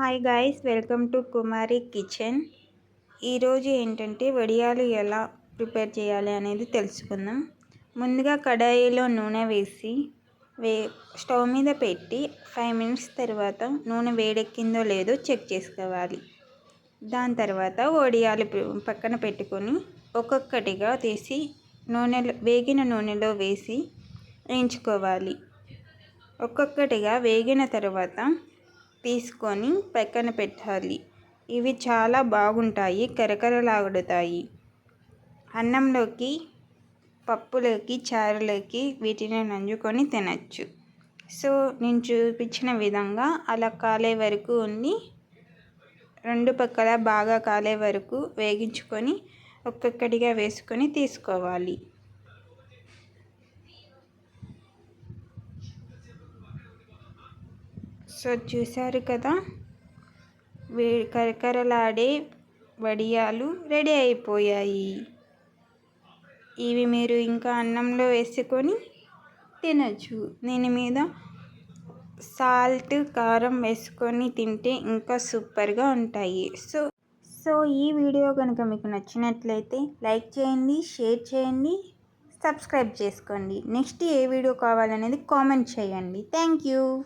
Hi guys welcome to Kumari kitchen ఈరోజు ఏంటంటే వడియాలు ఎలా ప్రిపేర్ చేయాలి అనేది తెలుసుకుందాం. ముందుగా కడాయిలో నూనె వేసి వే స్టవ్ మీద పెట్టి ఫైవ్ మినిట్స్ తర్వాత నూనె వేడెక్కిందో లేదో చెక్ చేసుకోవాలి. దాని తర్వాత వడియాలు పక్కన పెట్టుకొని ఒక్కొక్కటిగా తీసి నూనెలో వేగిన నూనెలో వేసి వేయించుకోవాలి. ఒక్కొక్కటిగా వేగిన తర్వాత తీసుకొని పక్కన పెట్టాలి. ఇవి చాలా బాగుంటాయి కరకరలాడుతాయి అన్నంలోకి పప్పులోకి చారులోకి వీటిని నంజుకొని తినచ్చు. సో నేను చూపించిన విధంగా అలా కాలే వరకు ఉండి రెండు పక్కల బాగా కాలే వరకు వేగించుకొని ఒక్కొక్కటిగా వేసుకొని తీసుకోవాలి. సో చూశారు కదా? వే కరకరలాడే వడియాలు రెడీ అయిపోయాయి. ఇవి మీరు ఇంకా అన్నంలో వేసుకొని తినచ్చు. దీని మీద సాల్ట్ కారం వేసుకొని తింటే ఇంకా సూపర్గా ఉంటాయి. సో సో ఈ వీడియో కనుక మీకు నచ్చినట్లయితే లైక్ చేయండి షేర్ చేయండి సబ్స్క్రైబ్ చేసుకోండి. నెక్స్ట్ ఏ వీడియో కావాలనేది కామెంట్ చేయండి. Thank you.